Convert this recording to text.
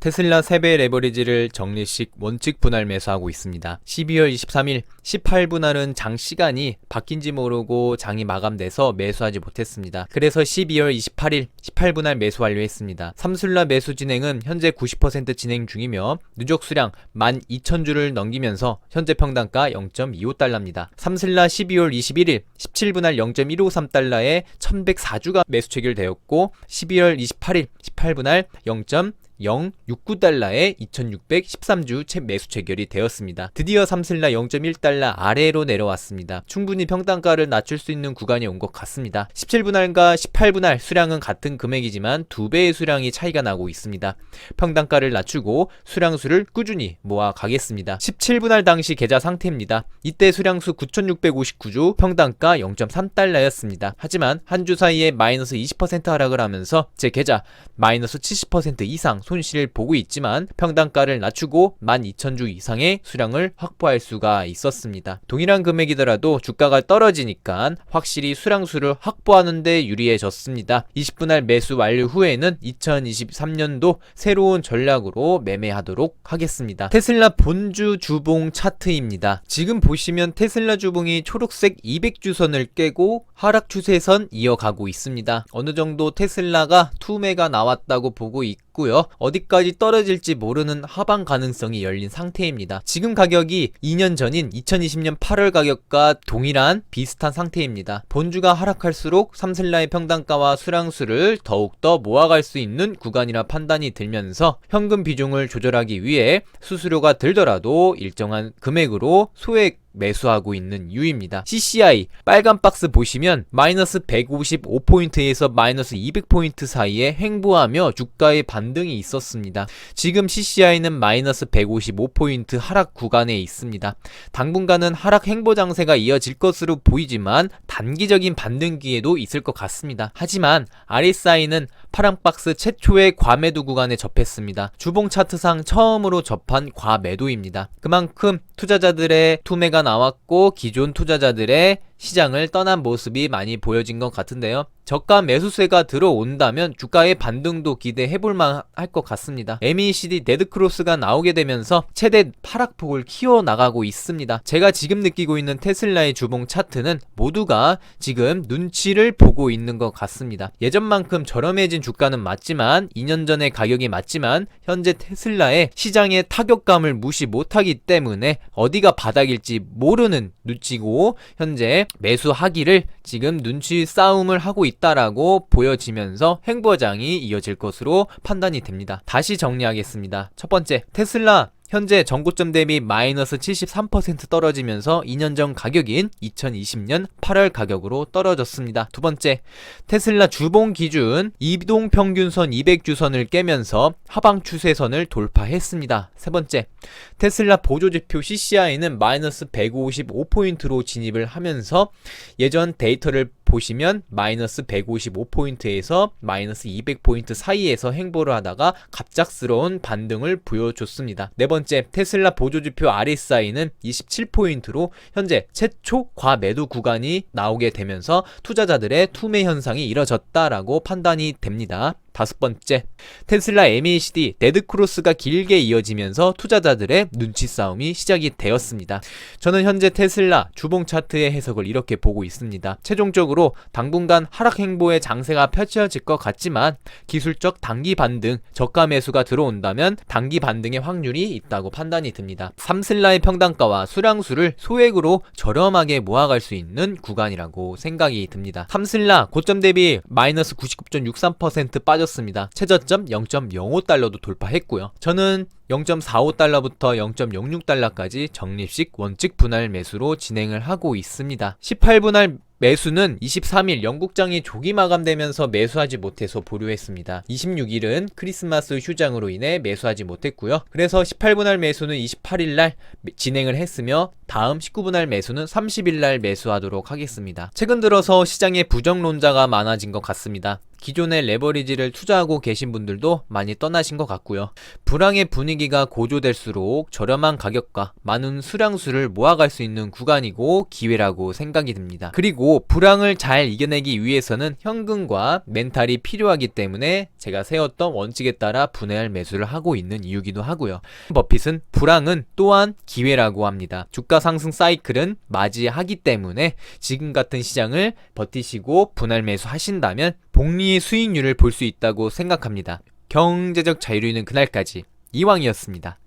테슬라 3배 레버리지를 정리식 원칙 분할 매수하고 있습니다. 12월 23일 18분할은 장 시간이 바뀐지 모르고 장이 마감돼서 매수하지 못했습니다. 그래서 12월 28일 18분할 매수 완료했습니다. 삼슬라 매수 진행은 현재 90% 진행 중이며 누적 수량 12,000주를 넘기면서 현재 평단가 0.25달러입니다. 삼슬라 12월 21일 17분할 0.153달러에 1104주가 매수 체결되었고 12월 28일 18분할 0. 0.69달러에 2613주 채 매수 체결이 되었습니다. 드디어 삼슬라 0.1달러 아래로 내려왔습니다. 충분히 평단가를 낮출 수 있는 구간이 온 것 같습니다. 17분할과 18분할 수량은 같은 금액이지만 두 배의 수량이 차이가 나고 있습니다. 평단가를 낮추고 수량수를 꾸준히 모아 가겠습니다. 17분할 당시 계좌 상태입니다. 이때 수량수 9659주, 평단가 0.3달러였습니다. 하지만 한 주 사이에 마이너스 20% 하락을 하면서 제 계좌 마이너스 70% 이상 손실을 보고 있지만 평단가를 낮추고 12,000주 이상의 수량을 확보할 수가 있었습니다. 동일한 금액이더라도 주가가 떨어지니까 확실히 수량수를 확보하는데 유리해졌습니다. 20분할 매수 완료 후에는 2023년도 새로운 전략으로 매매하도록 하겠습니다. 테슬라 본주 주봉 차트입니다. 지금 보시면 테슬라 주봉이 초록색 200주선을 깨고 하락 추세선 이어가고 있습니다. 어느 정도 테슬라가 투매가 나왔다고 보고 있고 요. 어디까지 떨어질지 모르는 하방 가능성이 열린 상태입니다. 지금 가격이 2년 전인 2020년 8월 가격과 동일한 비슷한 상태입니다. 본주가 하락할수록 삼슬라의 평단가와 수량수를 더욱더 모아갈 수 있는 구간이라 판단이 들면서 현금 비중을 조절하기 위해 수수료가 들더라도 일정한 금액으로 소액 매수하고 있는 이유입니다. CCI 빨간 박스 보시면 마이너스 155포인트에서 마이너스 200포인트 사이에 횡보하며 주가의 반등이 있었습니다. 지금 CCI는 마이너스 155포인트 하락 구간에 있습니다. 당분간은 하락 횡보 장세가 이어질 것으로 보이지만 단기적인 반등 기에도 있을 것 같습니다. 하지만 RSI는 파란 박스 최초의 과매도 구간에 접했습니다. 주봉 차트상 처음으로 접한 과매도입니다. 그만큼 투자자들의 투매가 나왔고 기존 투자자들의 시장을 떠난 모습이 많이 보여진 것 같은데요. 저가 매수세가 들어온다면 주가의 반등도 기대해 볼만 할 것 같습니다. MECD 데드크로스가 나오게 되면서 최대 하락폭을 키워나가고 있습니다. 제가 지금 느끼고 있는 테슬라의 주봉 차트는 모두가 지금 눈치를 보고 있는 것 같습니다. 예전만큼 저렴해진 주가는 맞지만 2년 전의 가격이 맞지만 현재 테슬라의 시장의 타격감을 무시 못하기 때문에 어디가 바닥일지 모르는 눈치고 현재 매수하기를 지금 눈치 싸움을 하고 있다라고 보여지면서 횡보장이 이어질 것으로 판단이 됩니다. 다시 정리하겠습니다. 첫 번째, 테슬라 현재 전고점 대비 마이너스 73% 떨어지면서 2년 전 가격인 2020년 8월 가격으로 떨어졌습니다. 두 번째, 테슬라 주봉 기준 이동 평균선 200주선을 깨면서 하방 추세선을 돌파했습니다. 세 번째, 테슬라 보조지표 CCI는 마이너스 155포인트로 진입을 하면서 예전 데이터를 보시면 마이너스 155포인트에서 마이너스 200포인트 사이에서 행보를 하다가 갑작스러운 반등을 보여줬습니다. 네 번째, 테슬라 보조지표 RSI는 27포인트로 현재 최초 과매도 구간이 나오게 되면서 투자자들의 투매 현상이 이뤄졌다라고 판단이 됩니다. 다섯 번째, 테슬라 MACD 데드크로스가 길게 이어지면서 투자자들의 눈치 싸움이 시작이 되었습니다. 저는 현재 테슬라 주봉 차트의 해석을 이렇게 보고 있습니다. 최종적으로 당분간 하락 행보의 장세가 펼쳐질 것 같지만 기술적 단기 반등, 저가 매수가 들어온다면 단기 반등의 확률이 있다고 판단이 듭니다. 삼슬라의 평단가와 수량수를 소액으로 저렴하게 모아갈 수 있는 구간이라고 생각이 듭니다. 삼슬라 고점 대비 마이너스 99.63% 빠져 빠졌습니다. 최저점 0.05달러도 돌파했고요. 저는 0.45달러부터 0.06달러까지 적립식 원칙 분할 매수로 진행을 하고 있습니다. 18분할 매수는 23일 영국장이 조기 마감되면서 매수하지 못해서 보류했습니다. 26일은 크리스마스 휴장으로 인해 매수하지 못했고요. 그래서 18분할 매수는 28일 날 진행을 했으며 다음 19분할 매수는 30일 날 매수하도록 하겠습니다. 최근 들어서 시장에 부정론자가 많아진 것 같습니다. 기존의 레버리지를 투자하고 계신 분들도 많이 떠나신 것 같고요. 불황의 분위기가 고조될수록 저렴한 가격과 많은 수량수를 모아갈 수 있는 구간이고 기회라고 생각이 듭니다. 그리고 불황을 잘 이겨내기 위해서는 현금과 멘탈이 필요하기 때문에 제가 세웠던 원칙에 따라 분할 매수를 하고 있는 이유기도 하고요. 버핏은 불황은 또한 기회라고 합니다. 주가 상승 사이클은 맞이하기 때문에 지금 같은 시장을 버티시고 분할 매수하신다면 복리의 수익률을 볼 수 있다고 생각합니다. 경제적 자유로 있는 그날까지 이왕이었습니다.